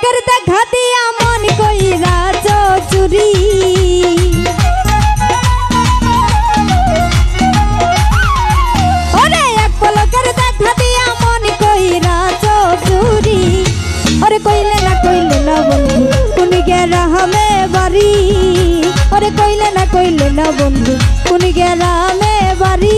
পলকের দেখা দিয়া মন কইরা চুরি ওরে, এক পলকের দেখা দিয়া মন কইরা চুরি কইলে না কইলে না বন্ধু, কোন গেরামে বাড়ি। ওরে না কইলে না বন্ধু, কোন গেরামে বাড়ি।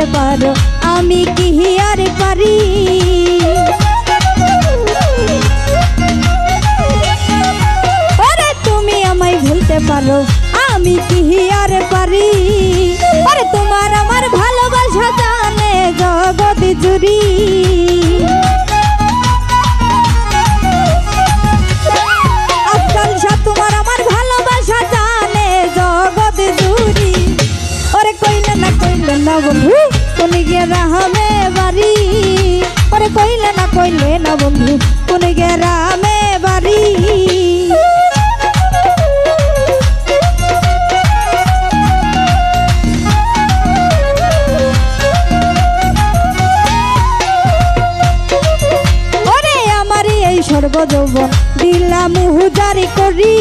ভুলতে পারো, আমি কি আর পারি? ওরে তুমি আমায় ভুলতে পারো, আমি কি আর পারি? ওরে তোমার আমার ভালোবাসা জানে জগৎ জুড়ি ওরে কইলে না কইলে না বন্ধু, কোন গিয়ে রামে বাড়ি আমার সর্বযৌবন, দিলাম হুজারি করি।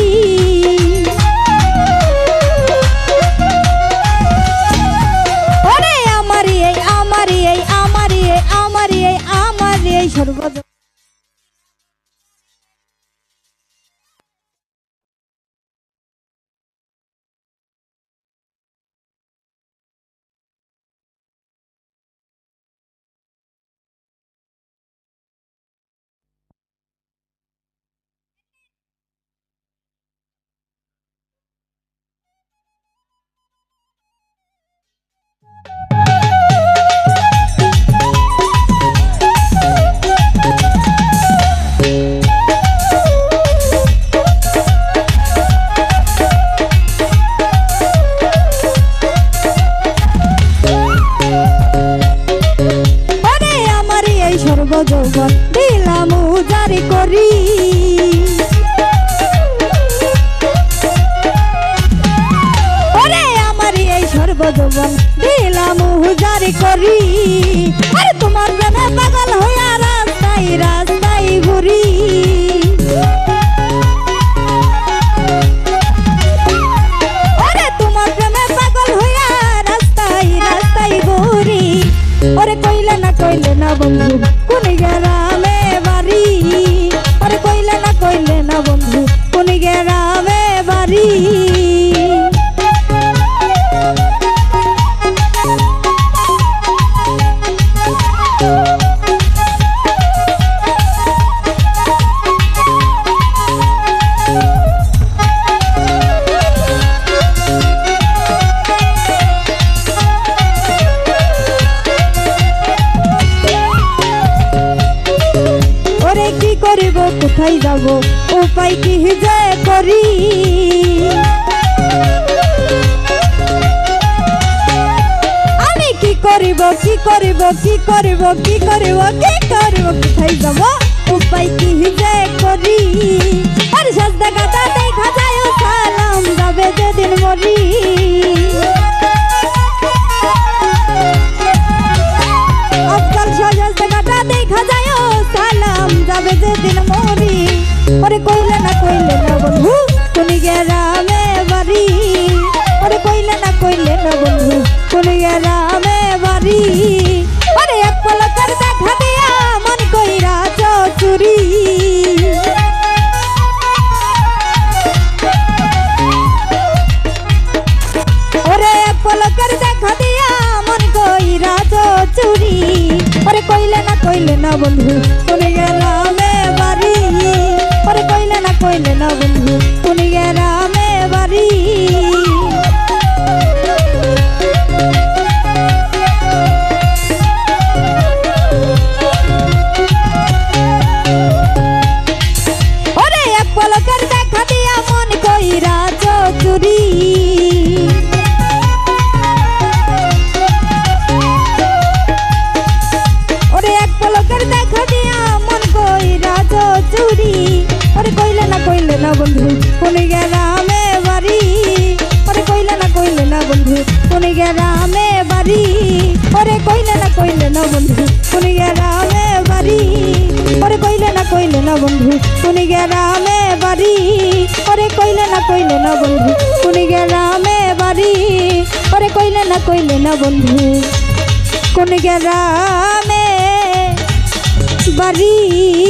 সর্বযৌবন দিলাম উজারি করি। ওরে আমার এই সর্বযৌবন দিলাম উজারি করি। কইলে না বন্ধু কোন করিব, কোথায় যাব? উপায় কি যে করি? আমি কি করিব কি করিব কি করিব কি করিব কি করিব, কোথায় যাব? উপায় কি যে করি? আর সাজদা কাটা দেখা যায় সালাম যাবে যেদিন মরি। যাবে যেদিন মরি, ওরে কইলে না কইলে না বন্ধু, তুমি গেরামে বাড়ি। ওরে কইলে না কইলে না বন্ধু, তুমি গেরামে বাড়ি। কইলে না কইলে না বন্ধু কোনে গেলামে বাড়ি কোন গ্রামে বাড়ি ওরে কইলে না কইলে না বন্ধু কোন গ্রামে বাড়ি ওরে কইলে না কইলে না বন্ধু কোন গ্রামে বাড়ি ওরে কইলে না কইলে না বন্ধু কোন গ্রামে বাড়ি ওরে কইলে না কইলে না বন্ধু কোন গ্রামে বাড়ি ওরে কইলে না কইলে না বন্ধু বাড়ি